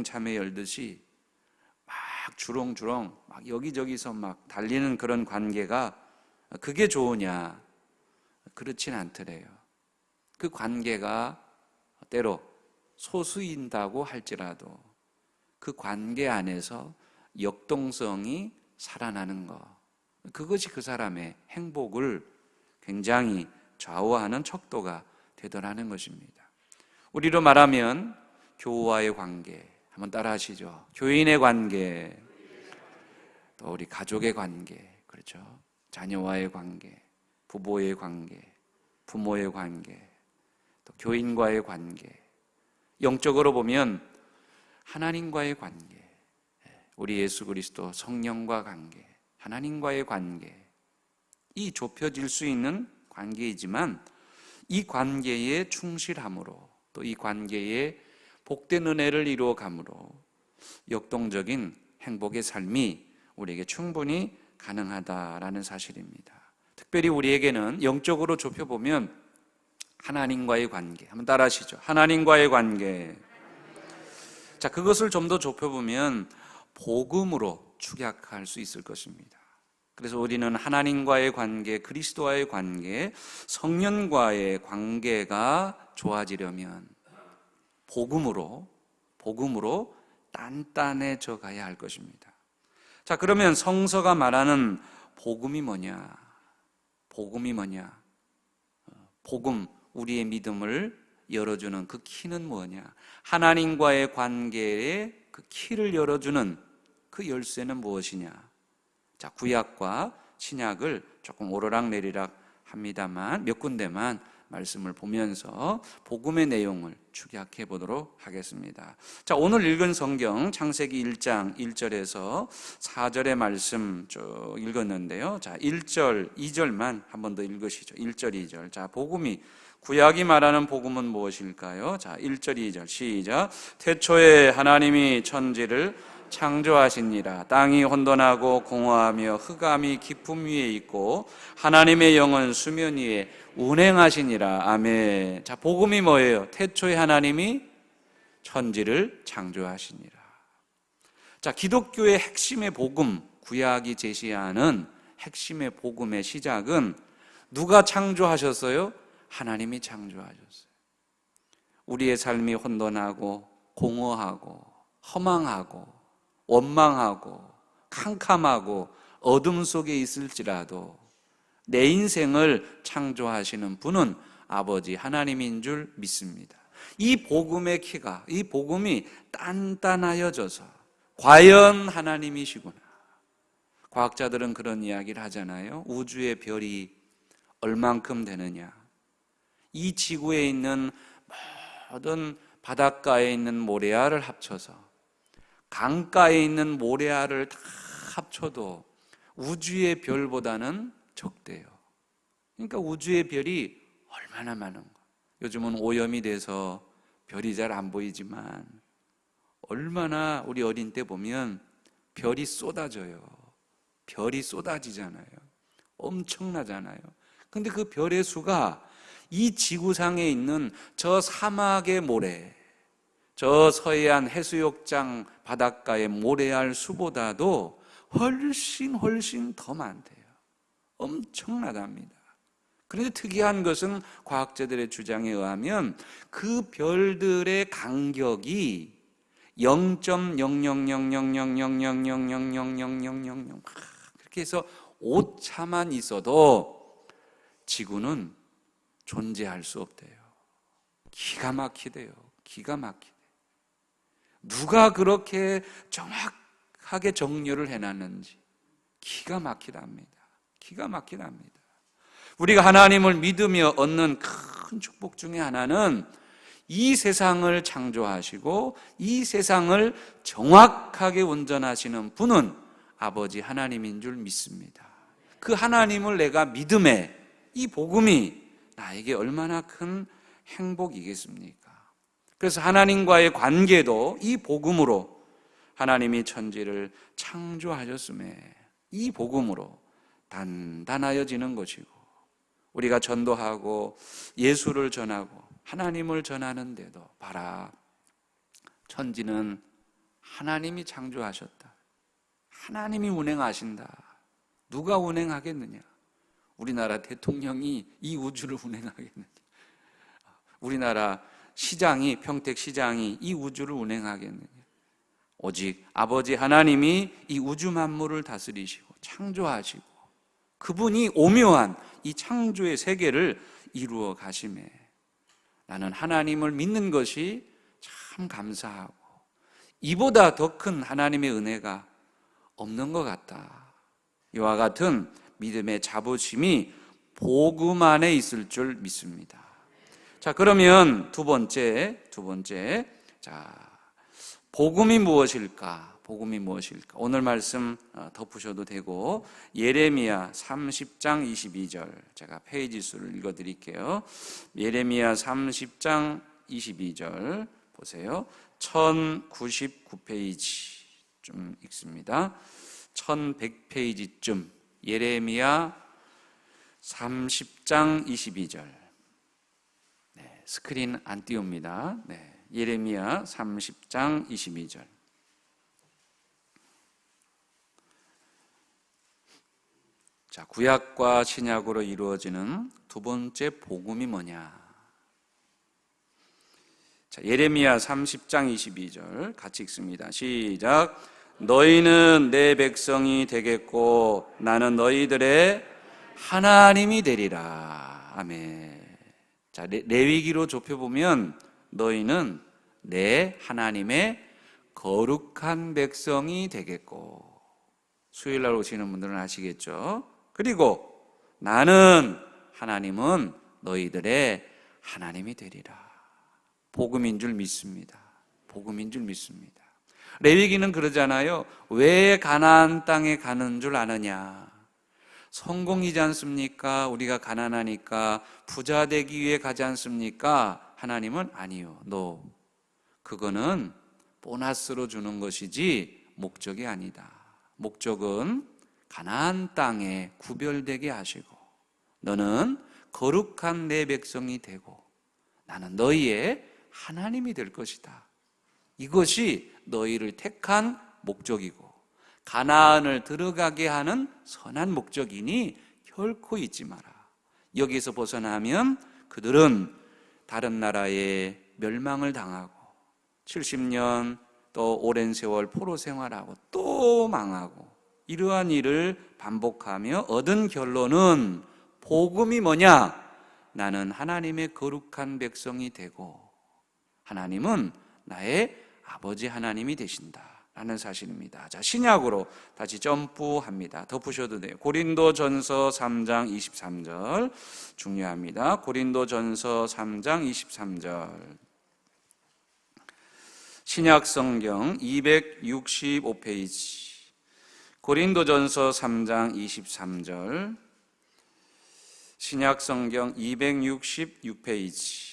용병 참에 열듯이 막 주렁주렁 막 여기저기서 막 달리는 그런 관계가 그게 좋으냐? 그렇진 않더래요. 그 관계가 때로 소수인다고 할지라도 그 관계 안에서 역동성이 살아나는 것. 그것이 그 사람의 행복을 굉장히 좌우하는 척도가 되더라는 것입니다. 우리로 말하면 교우와의 관계, 한번 따라 하시죠. 교인의 관계, 또 우리 가족의 관계, 그렇죠. 자녀와의 관계, 부부의 관계, 부모의 관계, 또 교인과의 관계, 영적으로 보면 하나님과의 관계, 우리 예수 그리스도 성령과 관계, 하나님과의 관계, 이 좁혀질 수 있는 관계이지만 이 관계에 충실함으로 또 이 관계에 복된 은혜를 이루어 감으로 역동적인 행복의 삶이 우리에게 충분히 가능하다라는 사실입니다. 특별히 우리에게는 영적으로 좁혀보면 하나님과의 관계, 한번 따라 하시죠. 하나님과의 관계. 자, 그것을 좀 더 좁혀보면 복음으로 축약할 수 있을 것입니다. 그래서 우리는 하나님과의 관계, 그리스도와의 관계, 성년과의 관계가 좋아지려면 복음으로, 복음으로 단단해져 가야 할 것입니다. 자, 그러면 성서가 말하는 복음이 뭐냐? 복음이 뭐냐? 어, 복음, 우리의 믿음을 열어주는 그 키는 뭐냐? 하나님과의 관계의 그 키를 열어주는 그 열쇠는 무엇이냐? 자, 구약과 신약을 조금 오르락 내리락 합니다만 몇 군데만 말씀을 보면서 복음의 내용을 축약해 보도록 하겠습니다. 자, 오늘 읽은 성경 창세기 1장 1절에서 4절의 말씀 쭉 읽었는데요. 자, 1절, 2절만 한 번 더 읽으시죠. 1절, 2절. 자, 복음이 구약이 말하는 복음은 무엇일까요? 자, 1절, 2절 시작. 태초에 하나님이 천지를 창조하시니라. 땅이 혼돈하고 공허하며 흑암이 깊음 위에 있고 하나님의 영은 수면 위에 운행하시니라. 아멘. 자 복음이 뭐예요? 태초에 하나님이 천지를 창조하시니라. 자 기독교의 핵심의 복음 구약이 제시하는 핵심의 복음의 시작은 누가 창조하셨어요? 하나님이 창조하셨어요. 우리의 삶이 혼돈하고 공허하고 허망하고 원망하고 캄캄하고 어둠 속에 있을지라도 내 인생을 창조하시는 분은 아버지 하나님인 줄 믿습니다. 이 복음의 키가, 이 복음이 단단하여져서 과연 하나님이시구나. 과학자들은 그런 이야기를 하잖아요. 우주의 별이 얼만큼 되느냐. 이 지구에 있는 모든 바닷가에 있는 모래알을 합쳐서 강가에 있는 모래알을 다 합쳐도 우주의 별보다는 적대요. 그러니까 우주의 별이 얼마나 많은 거. 요즘은 오염이 돼서 별이 잘 안 보이지만 얼마나 우리 어린 때 보면 별이 쏟아져요. 별이 쏟아지잖아요. 엄청나잖아요. 근데 그 별의 수가 이 지구상에 있는 저 사막의 모래, 저 서해안 해수욕장 바닷가의 모래알 수보다도 훨씬 훨씬 더 많대요. 엄청나답니다. 그런데 특이한 것은 과학자들의 주장에 의하면 그 별들의 간격이 0.000000000000000 그렇게 해서 오차만 있어도 지구는 존재할 수 없대요. 기가 막히대요. 기가 막히대. 누가 그렇게 정확하게 정렬을 해놨는지 기가 막히답니다. 기가 막히답니다. 우리가 하나님을 믿으며 얻는 큰 축복 중에 하나는 이 세상을 창조하시고 이 세상을 정확하게 운전하시는 분은 아버지 하나님인 줄 믿습니다. 그 하나님을 내가 믿음에 이 복음이 나에게 얼마나 큰 행복이겠습니까? 그래서 하나님과의 관계도 이 복음으로 하나님이 천지를 창조하셨음에 이 복음으로 단단하여지는 것이고 우리가 전도하고 예수를 전하고 하나님을 전하는데도 봐라 천지는 하나님이 창조하셨다. 하나님이 운행하신다. 누가 운행하겠느냐? 우리나라 대통령이 이 우주를 운행하겠느냐? 우리나라 시장이 평택 시장이 이 우주를 운행하겠느냐? 오직 아버지 하나님이 이 우주 만물을 다스리시고 창조하시고 그분이 오묘한 이 창조의 세계를 이루어 가심에 나는 하나님을 믿는 것이 참 감사하고 이보다 더 큰 하나님의 은혜가 없는 것 같다. 이와 같은 믿음의 자부심이 복음 안에 있을 줄 믿습니다. 자, 그러면 두 번째, 두 번째. 자, 복음이 무엇일까? 복음이 무엇일까? 오늘 말씀 어, 덮으셔도 되고 예레미야 30장 22절 제가 페이지 수를 읽어 드릴게요. 예레미야 30장 22절 보세요. 1099페이지 좀 읽습니다. 1100페이지쯤 예레미야 30장 22절 네, 스크린 안 띄웁니다. 네, 예레미야 30장 22절 자, 구약과 신약으로 이루어지는 두 번째 복음이 뭐냐? 자, 예레미야 30장 22절 같이 읽습니다. 시작. 너희는 내 백성이 되겠고 나는 너희들의 하나님이 되리라. 아멘. 자, 레위기로 좁혀 보면 너희는 내 하나님의 거룩한 백성이 되겠고 수요일 날 오시는 분들은 아시겠죠? 그리고 나는 하나님은 너희들의 하나님이 되리라. 복음인 줄 믿습니다. 복음인 줄 믿습니다. 레위기는 그러잖아요. 왜 가나안 땅에 가는 줄 아느냐? 성공이지 않습니까? 우리가 가난하니까 부자 되기 위해 가지 않습니까? 하나님은 아니요. 너 그거는 보너스로 주는 것이지 목적이 아니다. 목적은 가나안 땅에 구별되게 하시고 너는 거룩한 내 백성이 되고 나는 너희의 하나님이 될 것이다. 이것이 너희를 택한 목적이고 가나안을 들어가게 하는 선한 목적이니 결코 잊지 마라. 여기서 벗어나면 그들은 다른 나라에 멸망을 당하고 70년 또 오랜 세월 포로 생활하고 또 망하고 이러한 일을 반복하며 얻은 결론은 복음이 뭐냐? 나는 하나님의 거룩한 백성이 되고 하나님은 나의 아버지 하나님이 되신다. 라는 사실입니다. 자, 신약으로 다시 점프합니다. 덮으셔도 돼요. 고린도 전서 3장 23절. 중요합니다. 고린도 전서 3장 23절. 신약 성경 265페이지. 고린도 전서 3장 23절. 신약 성경 266페이지.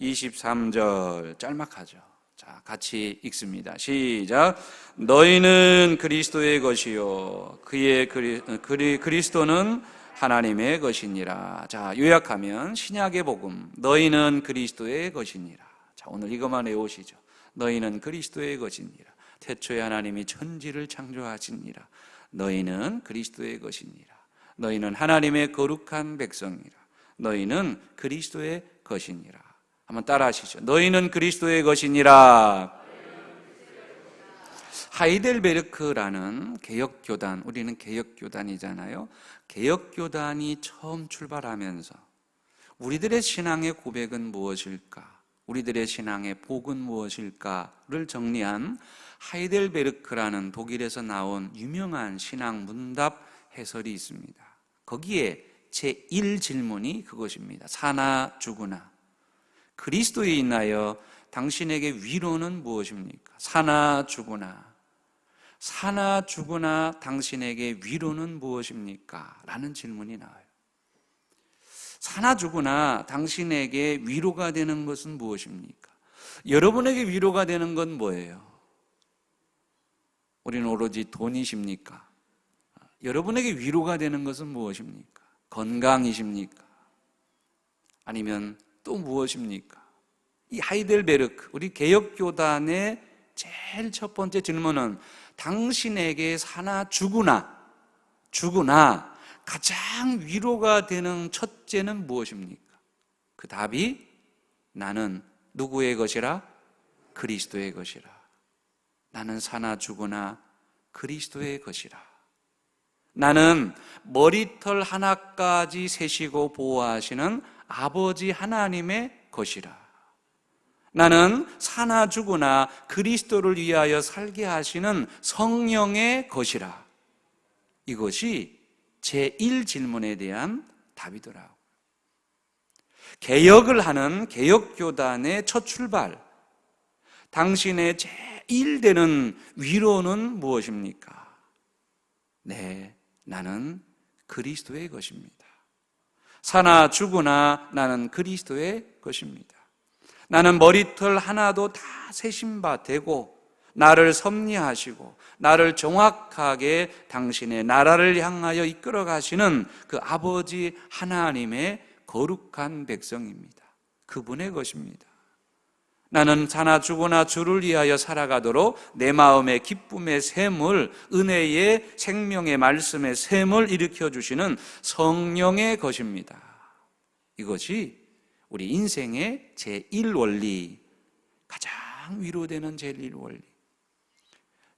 23절 짤막하죠. 자, 같이 읽습니다. 시작. 너희는 그리스도의 것이요 그의 그리, 그리, 그리스도는 하나님의 것이니라. 자, 요약하면 신약의 복음. 너희는 그리스도의 것이니라. 자, 오늘 이것만 외우시죠. 너희는 그리스도의 것이니라. 태초에 하나님이 천지를 창조하시니라. 너희는 그리스도의 것이니라. 너희는 하나님의 거룩한 백성이라. 너희는 그리스도의 것이니라. 한번 따라 하시죠. 너희는 그리스도의 것이니라. 하이델베르크라는 개혁교단, 우리는 개혁교단이잖아요. 개혁교단이 처음 출발하면서 우리들의 신앙의 고백은 무엇일까? 우리들의 신앙의 복은 무엇일까를 정리한 하이델베르크라는 독일에서 나온 유명한 신앙 문답 해설이 있습니다. 거기에 제1 질문이 그것입니다. 사나 죽으나 그리스도에 있나요? 당신에게 위로는 무엇입니까? 사나 죽으나 사나 죽으나 당신에게 위로는 무엇입니까? 라는 질문이 나와요. 사나 죽으나 당신에게 위로가 되는 것은 무엇입니까? 여러분에게 위로가 되는 건 뭐예요? 우리는 오로지 돈이십니까? 여러분에게 위로가 되는 것은 무엇입니까? 건강이십니까? 아니면 또 무엇입니까? 이 하이델베르크, 우리 개혁교단의 제일 첫 번째 질문은 당신에게 사나 죽으나 죽으나 가장 위로가 되는 첫째는 무엇입니까? 그 답이 나는 누구의 것이라? 그리스도의 것이라. 나는 사나 죽으나 그리스도의 것이라. 나는 머리털 하나까지 세시고 보호하시는 아버지 하나님의 것이라. 나는 사나 죽으나 그리스도를 위하여 살게 하시는 성령의 것이라. 이것이 제1 질문에 대한 답이더라고요. 개혁을 하는 개혁교단의 첫 출발. 당신의 제1되는 위로는 무엇입니까? 네, 나는 그리스도의 것입니다. 사나 죽으나 나는 그리스도의 것입니다. 나는 머리털 하나도 다 세신 바 되고 나를 섭리하시고 나를 정확하게 당신의 나라를 향하여 이끌어 가시는 그 아버지 하나님의 거룩한 백성입니다. 그분의 것입니다. 나는 사나 죽으나 주를 위하여 살아가도록 내 마음의 기쁨의 샘을 은혜의 생명의 말씀의 샘을 일으켜 주시는 성령의 것입니다. 이것이 우리 인생의 제1 원리 가장 위로되는 제1 원리.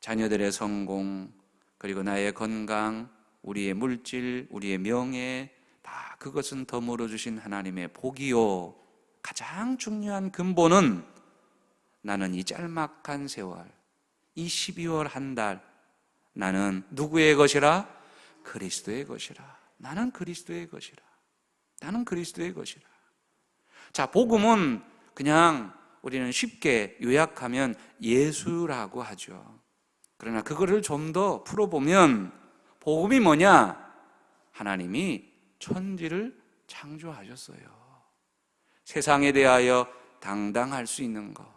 자녀들의 성공 그리고 나의 건강, 우리의 물질, 우리의 명예 다 그것은 덤으로 주신 하나님의 복이요. 가장 중요한 근본은 나는 이 짤막한 세월, 이 12월 한 달, 나는 누구의 것이라? 그리스도의 것이라. 나는 그리스도의 것이라. 나는 그리스도의 것이라. 자, 복음은 그냥 우리는 쉽게 요약하면 예수라고 하죠. 그러나 그거를 좀 더 풀어보면 복음이 뭐냐? 하나님이 천지를 창조하셨어요. 세상에 대하여 당당할 수 있는 것.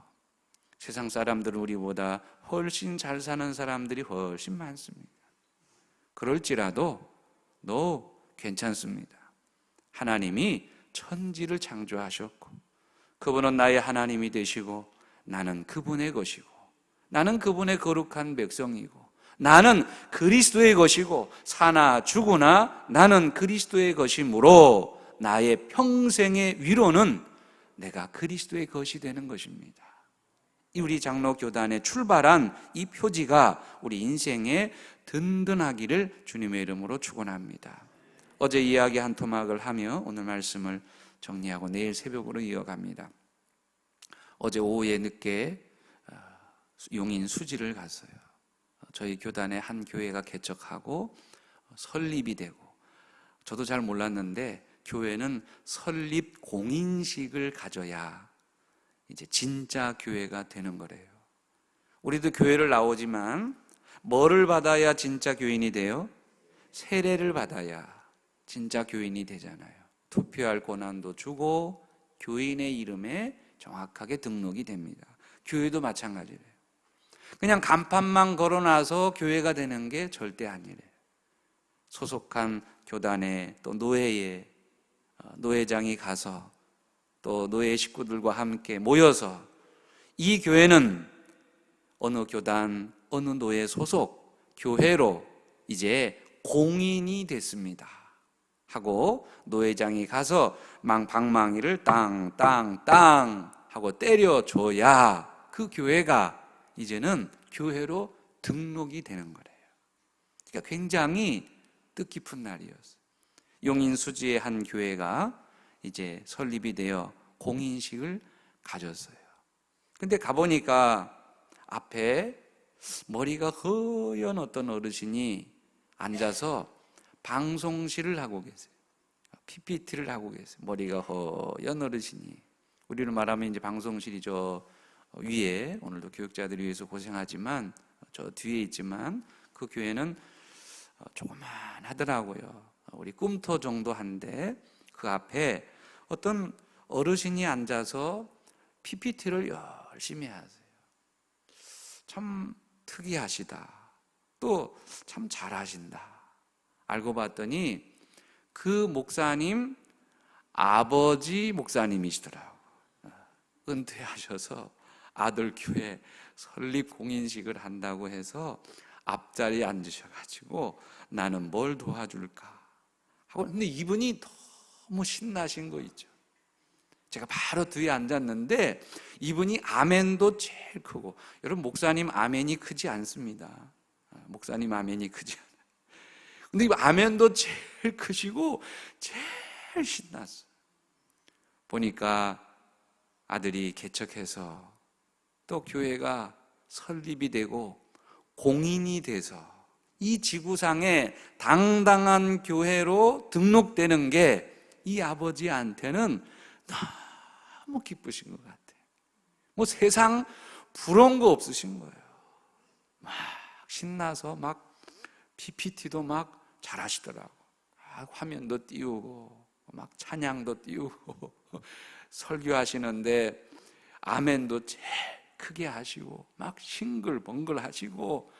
세상 사람들은 우리보다 훨씬 잘 사는 사람들이 훨씬 많습니다. 그럴지라도 너 괜찮습니다. 하나님이 천지를 창조하셨고 그분은 나의 하나님이 되시고 나는 그분의 것이고 나는 그분의 거룩한 백성이고 나는 그리스도의 것이고 사나 죽으나 나는 그리스도의 것이므로 나의 평생의 위로는 내가 그리스도의 것이 되는 것입니다. 우리 장로 교단에 출발한 이 표지가 우리 인생에 든든하기를 주님의 이름으로 축원합니다. 어제 이야기 한 토막을 하며 오늘 말씀을 정리하고 내일 새벽으로 이어갑니다. 어제 오후에 늦게 어, 용인 수지를 갔어요. 저희 교단의 한 교회가 개척하고 설립이 되고 저도 잘 몰랐는데 교회는 설립 공인식을 가져야 이제 진짜 교회가 되는 거래요. 우리도 교회를 나오지만 뭐를 받아야 진짜 교인이 돼요? 세례를 받아야 진짜 교인이 되잖아요. 투표할 권한도 주고 교인의 이름에 정확하게 등록이 됩니다. 교회도 마찬가지래요. 그냥 간판만 걸어놔서 교회가 되는 게 절대 아니래요. 소속한 교단에 또 노예에 어, 노회장이 가서 또 노예 식구들과 함께 모여서 이 교회는 어느 교단, 어느 노예 소속 교회로 이제 공인이 됐습니다. 하고 노회장이 가서 망 방망이를 땅 땅 땅 하고 때려줘야 그 교회가 이제는 교회로 등록이 되는 거래요. 그러니까 굉장히 뜻깊은 날이었어요. 용인 수지의 한 교회가 이제 설립이 되어 공인식을 가졌어요. 근데 가보니까 앞에 머리가 허연 어떤 어르신이 앉아서 방송실을 하고 계세요. PPT를 하고 계세요. 머리가 허연 어르신이. 우리를 말하면 이제 방송실이죠. 위에 오늘도 교육자들을 위해서 고생하지만 저 뒤에 있지만 그 교회는 조그만 하더라고요. 우리 꿈터 정도 한데 그 앞에 어떤 어르신이 앉아서 PPT를 열심히 하세요. 참 특이하시다. 또 참 잘하신다. 알고 봤더니 그 목사님 아버지 목사님이시더라고. 은퇴하셔서 아들 교회 설립 공인식을 한다고 해서 앞자리에 앉으셔가지고 나는 뭘 도와줄까 하고 근데 이분이 너무 신나신 거 있죠. 제가 바로 뒤에 앉았는데 이분이 아멘도 제일 크고 여러분 목사님 아멘이 크지 않습니다. 아, 목사님 아멘이 크지 않아요. 근데 이 아멘도 제일 크시고 제일 신났어요. 보니까 아들이 개척해서 또 교회가 설립이 되고 공인이 돼서 이 지구상에 당당한 교회로 등록되는 게 이 아버지한테는 너무 기쁘신 것 같아요. 뭐 세상 부러운 거 없으신 거예요. 막 신나서 막 PPT도 막 잘하시더라고. 막 화면도 띄우고 막 찬양도 띄우고 설교하시는데 아멘도 제일 크게 하시고 막 싱글벙글 하시고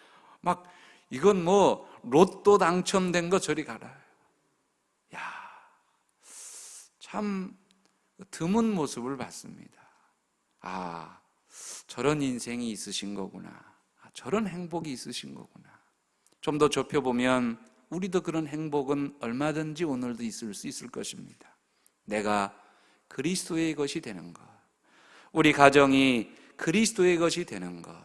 막 이건 뭐 로또 당첨된 거 저리 가라. 야, 참 드문 모습을 봤습니다. 아, 저런 인생이 있으신 거구나. 아, 저런 행복이 있으신 거구나. 좀 더 좁혀보면 우리도 그런 행복은 얼마든지 오늘도 있을 수 있을 것입니다. 내가 그리스도의 것이 되는 것. 우리 가정이 그리스도의 것이 되는 것.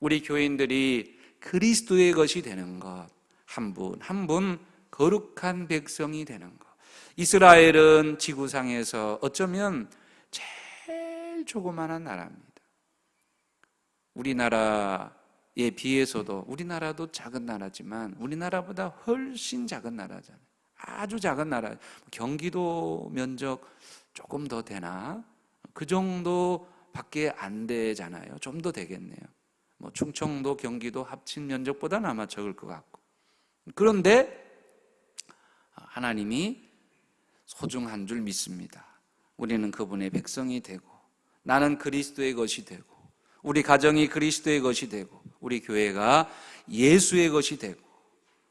우리 교인들이 그리스도의 것이 되는 것. 한 분, 한 분 거룩한 백성이 되는 것. 이스라엘은 지구상에서 어쩌면 제일 조그마한 나라입니다. 우리나라에 비해서도 우리나라도 작은 나라지만 우리나라보다 훨씬 작은 나라잖아요. 아주 작은 나라. 경기도 면적 조금 더 되나? 그 정도밖에 안 되잖아요. 좀 더 되겠네요. 뭐 충청도, 경기도 합친 면적보다는 아마 적을 것 같고. 그런데 하나님이 소중한 줄 믿습니다. 우리는 그분의 백성이 되고 나는 그리스도의 것이 되고 우리 가정이 그리스도의 것이 되고 우리 교회가 예수의 것이 되고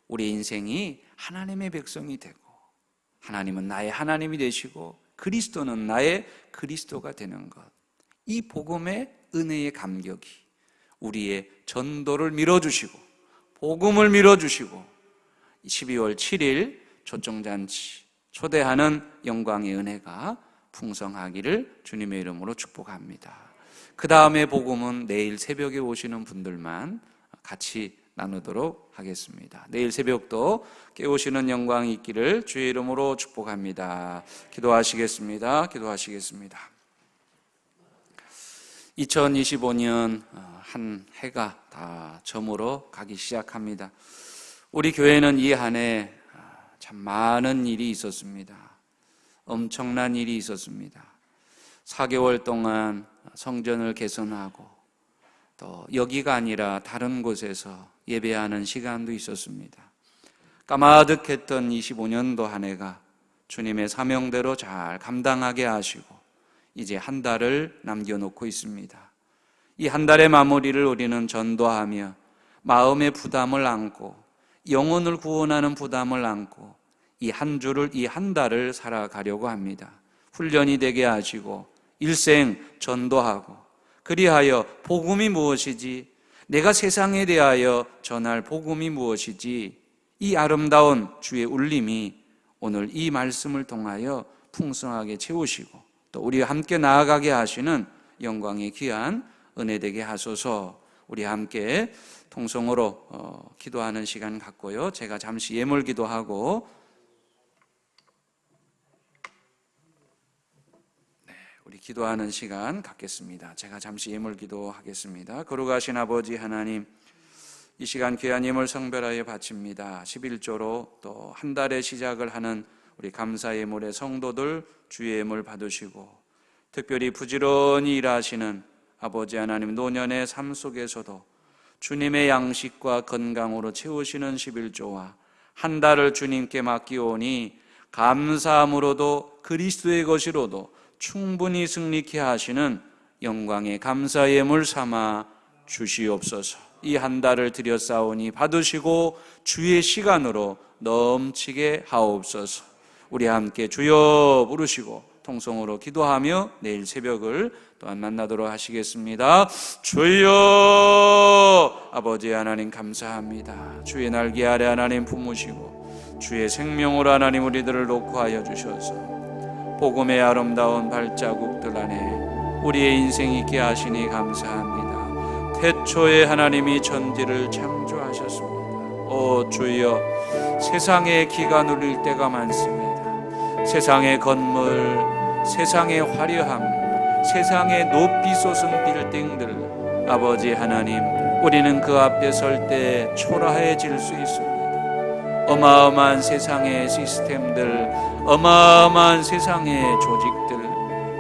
우리 인생이 하나님의 백성이 되고 하나님은 나의 하나님이 되시고 그리스도는 나의 그리스도가 되는 것. 이 복음의 은혜의 감격이 우리의 전도를 밀어주시고 복음을 밀어주시고 12월 7일 초청잔치 초대하는 영광의 은혜가 풍성하기를 주님의 이름으로 축복합니다. 그 다음에 복음은 내일 새벽에 오시는 분들만 같이 나누도록 하겠습니다. 내일 새벽도 깨우시는 영광이 있기를 주의 이름으로 축복합니다. 기도하시겠습니다. 기도하시겠습니다. 2025년 어, 한 해가 다 저물어 가기 시작합니다. 우리 교회는 이 한 해 참 많은 일이 있었습니다. 엄청난 일이 있었습니다. 4개월 동안 성전을 개선하고 또 여기가 아니라 다른 곳에서 예배하는 시간도 있었습니다. 까마득했던 25년도 한 해가 주님의 사명대로 잘 감당하게 하시고 이제 한 달을 남겨놓고 있습니다. 이 한 달의 마무리를 우리는 전도하며 마음의 부담을 안고 영혼을 구원하는 부담을 안고 이 한 주를 이 한 달을 살아가려고 합니다. 훈련이 되게 하시고 일생 전도하고 그리하여 복음이 무엇이지 내가 세상에 대하여 전할 복음이 무엇이지 이 아름다운 주의 울림이 오늘 이 말씀을 통하여 풍성하게 채우시고 또 우리와 함께 나아가게 하시는 영광의 귀한 은혜 되게 하소서 우리 함께 통성으로 어, 기도하는 시간 갖고요. 제가 잠시 예물 기도하고 우리 기도하는 시간 갖겠습니다. 제가 잠시 예물 기도하겠습니다. 거룩하신 아버지 하나님 이 시간 귀한 예물 성별하여 바칩니다. 11조로 또 한 달의 시작을 하는 우리 감사 예물의 성도들 주의 예물 받으시고 특별히 부지런히 일하시는 아버지 하나님 노년의 삶 속에서도 주님의 양식과 건강으로 채우시는 11조와 한 달을 주님께 맡기오니 감사함으로도 그리스도의 것이로도 충분히 승리케 하시는 영광의 감사 예물 삼아 주시옵소서. 이 한 달을 드렸사오니 받으시고 주의 시간으로 넘치게 하옵소서. 우리 함께 주여 부르시고 통성으로 기도하며 내일 새벽을 또한 만나도록 하시겠습니다. 주여 아버지 하나님 감사합니다. 주의 날개 아래 하나님 품으시고 주의 생명으로 하나님 우리들을 놓고 하여 주셔서 복음의 아름다운 발자국들 안에 우리의 인생이 있게 하시니 감사합니다. 태초에 하나님이 천지를 창조하셨습니다. 오 주여 세상에 기가 눌릴 때가 많습니다. 세상의 건물, 세상의 화려함, 세상의 높이 솟은 빌딩들 아버지 하나님 우리는 그 앞에 설 때 초라해질 수 있습니다. 어마어마한 세상의 시스템들, 어마어마한 세상의 조직들.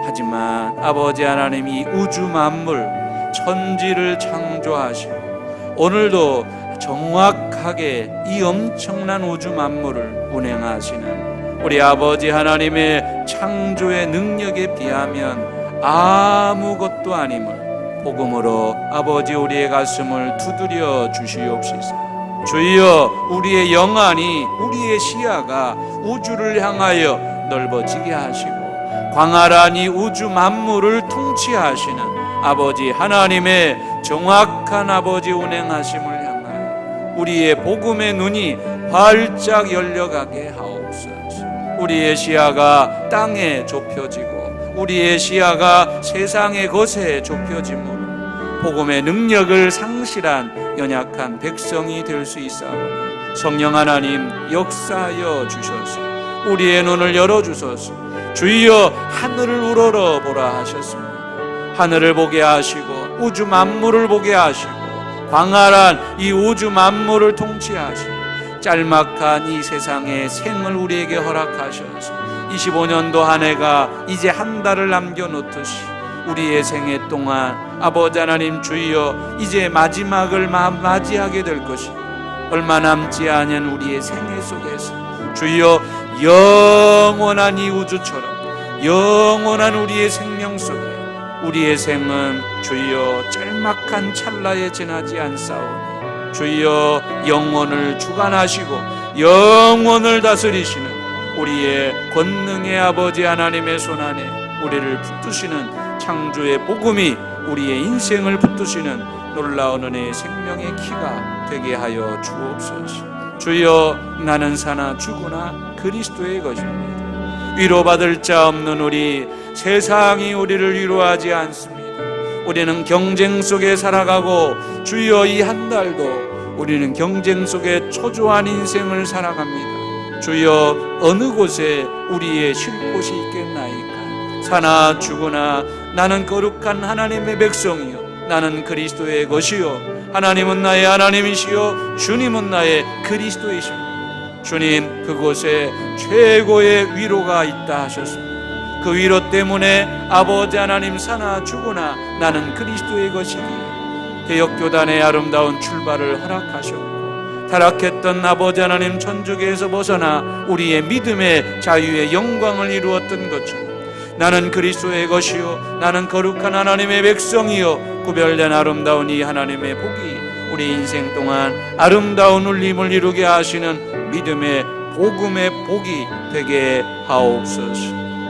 하지만 아버지 하나님 이 우주 만물, 천지를 창조하시고 오늘도 정확하게 이 엄청난 우주 만물을 운행하시는 우리 아버지 하나님의 창조의 능력에 비하면 아무것도 아님을 복음으로 아버지 우리의 가슴을 두드려 주시옵소서. 주여 우리의 영안이 우리의 시야가 우주를 향하여 넓어지게 하시고 광활한 이 우주 만물을 통치하시는 아버지 하나님의 정확한 아버지 운행하심을 향하여 우리의 복음의 눈이 활짝 열려가게 하옵소서. 우리의 시야가 땅에 좁혀지고 우리의 시야가 세상의 것에 좁혀짐으로 복음의 능력을 상실한 연약한 백성이 될 수 있사오니 성령 하나님 역사하여 주셔서. 우리의 눈을 열어 주소서. 주여 하늘을 우러러 보라 하셨습니다. 하늘을 보게 하시고 우주 만물을 보게 하시고 광활한 이 우주 만물을 통치하시고 짤막한 이 세상의 생을 우리에게 허락하셔서 25년도 한 해가 이제 한 달을 남겨놓듯이 우리의 생애 동안 아버지 하나님 주여 이제 마지막을 마- 맞이하게 될 것이 얼마 남지 않은 우리의 생애 속에서 주여 영원한 이 우주처럼 영원한 우리의 생명 속에 우리의 생은 주여 짤막한 찰나에 지나지 않사오니 주여 영원을 주관하시고 영원을 다스리시는 우리의 권능의 아버지 하나님의 손 안에 우리를 붙드시는 창조의 복음이 우리의 인생을 붙드시는 놀라운 은혜의 생명의 키가 되게 하여 주옵소서. 주여 나는 사나 죽으나 그리스도의 것입니다. 위로받을 자 없는 우리 세상이 우리를 위로하지 않습니다. 우리는 경쟁 속에 살아가고 주여 이 한 달도 우리는 경쟁 속에 초조한 인생을 살아갑니다. 주여 어느 곳에 우리의 쉴 곳이 있겠나이까? 사나 죽으나 나는 거룩한 하나님의 백성이요 나는 그리스도의 것이요 하나님은 나의 하나님이시요 주님은 나의 그리스도이십니다. 주님 그곳에 최고의 위로가 있다 하셨습니다. 그 위로 때문에 아버지 하나님 사나 죽으나 나는 그리스도의 것이기에 개혁교단의 아름다운 출발을 허락하셨고 타락했던 아버지 하나님 천주교에서 벗어나 우리의 믿음의 자유의 영광을 이루었던 것처럼 나는 그리스도의 것이요 나는 거룩한 하나님의 백성이요 구별된 아름다운 이 하나님의 복이 우리 인생 동안 아름다운 울림을 이루게 하시는 믿음의 복음의 복이 되게 하옵소서.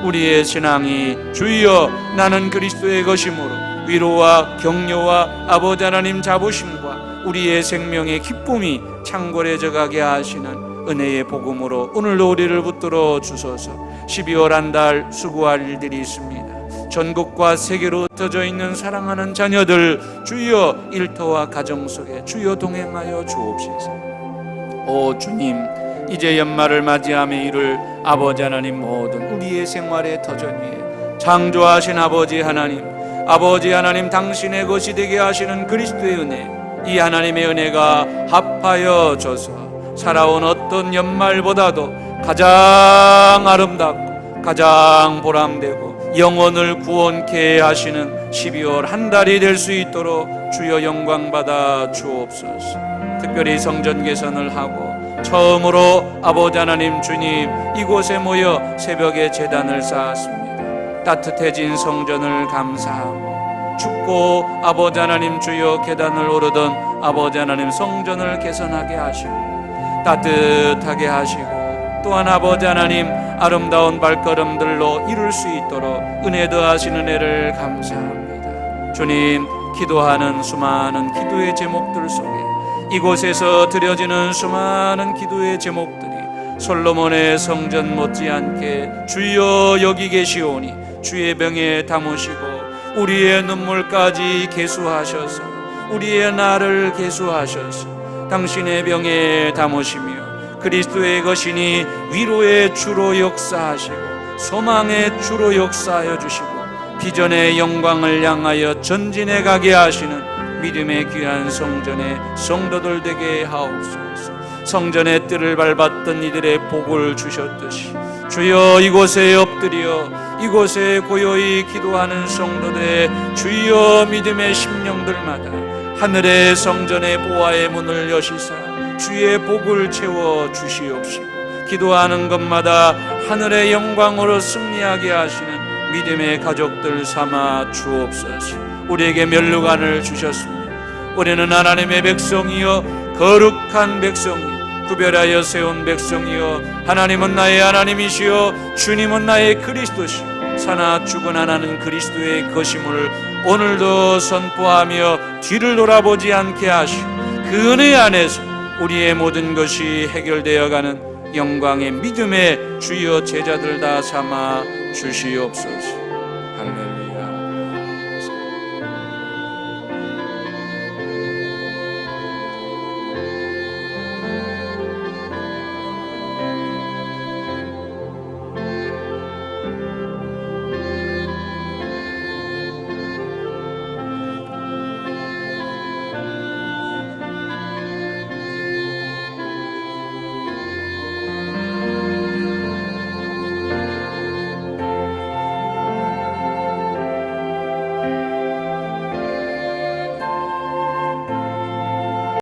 우리의 신앙이 주여 나는 그리스도의 것이므로 위로와 격려와 아버지 하나님 자부심과 우리의 생명의 기쁨이 창궐해져 가게 하시는 은혜의 복음으로 오늘도 우리를 붙들어 주소서. 12월 한 달 수고할 일들이 있습니다. 전국과 세계로 흩어져 있는 사랑하는 자녀들 주여 일터와 가정 속에 주여 동행하여 주옵소서. 오 주님 이제 연말을 맞이하며 이룰 아버지 하나님 모든 우리의 생활의 터전 위에 창조하신 아버지 하나님 아버지 하나님 당신의 것이 되게 하시는 그리스도의 은혜 이 하나님의 은혜가 합하여 줘서 살아온 어떤 연말보다도 가장 아름답고 가장 보람되고 영혼을 구원케 하시는 12월 한 달이 될 수 있도록 주여 영광 받아 주옵소서. 특별히 성전 개선을 하고 처음으로 아버지 하나님 주님 이곳에 모여 새벽에 제단을 쌓았습니다. 따뜻해진 성전을 감사하고 춥고 아버지 하나님 주여 계단을 오르던 아버지 하나님 성전을 개선하게 하시고 따뜻하게 하시고 또한 아버지 하나님 아름다운 발걸음들로 이룰 수 있도록 은혜 더하신 은혜를 감사합니다. 주님 기도하는 수많은 기도의 제목들 속에 이곳에서 드려지는 수많은 기도의 제목들이 솔로몬의 성전 못지않게 주여 여기 계시오니 주의 병에 담으시고 우리의 눈물까지 계수하셔서 우리의 나를 계수하셔서 당신의 병에 담으시며 그리스도의 것이니 위로의 주로 역사하시고 소망의 주로 역사하여 주시고 비전의 영광을 향하여 전진해 가게 하시는 믿음의 귀한 성전의 성도들 되게 하옵소서. 성전의 뜰을 밟았던 이들의 복을 주셨듯이 주여 이곳에 엎드려 이곳에 고요히 기도하는 성도들의 주여 믿음의 심령들마다 하늘의 성전의 보화의 문을 여시사 주의 복을 채워 주시옵시고 기도하는 것마다 하늘의 영광으로 승리하게 하시는 믿음의 가족들 삼아 주옵소서. 우리에게 멸류관을 주셨습니다. 우리는 하나님의 백성이요 거룩한 백성이요 구별하여 세운 백성이요 하나님은 나의 하나님이시요 주님은 나의 그리스도시요 사나 죽어나나는 그리스도의 것임을 오늘도 선포하며 뒤를 돌아보지 않게 하시고 그 은혜 안에서 우리의 모든 것이 해결되어 가는 영광의 믿음의 주여 제자들 다 삼아 주시옵소서.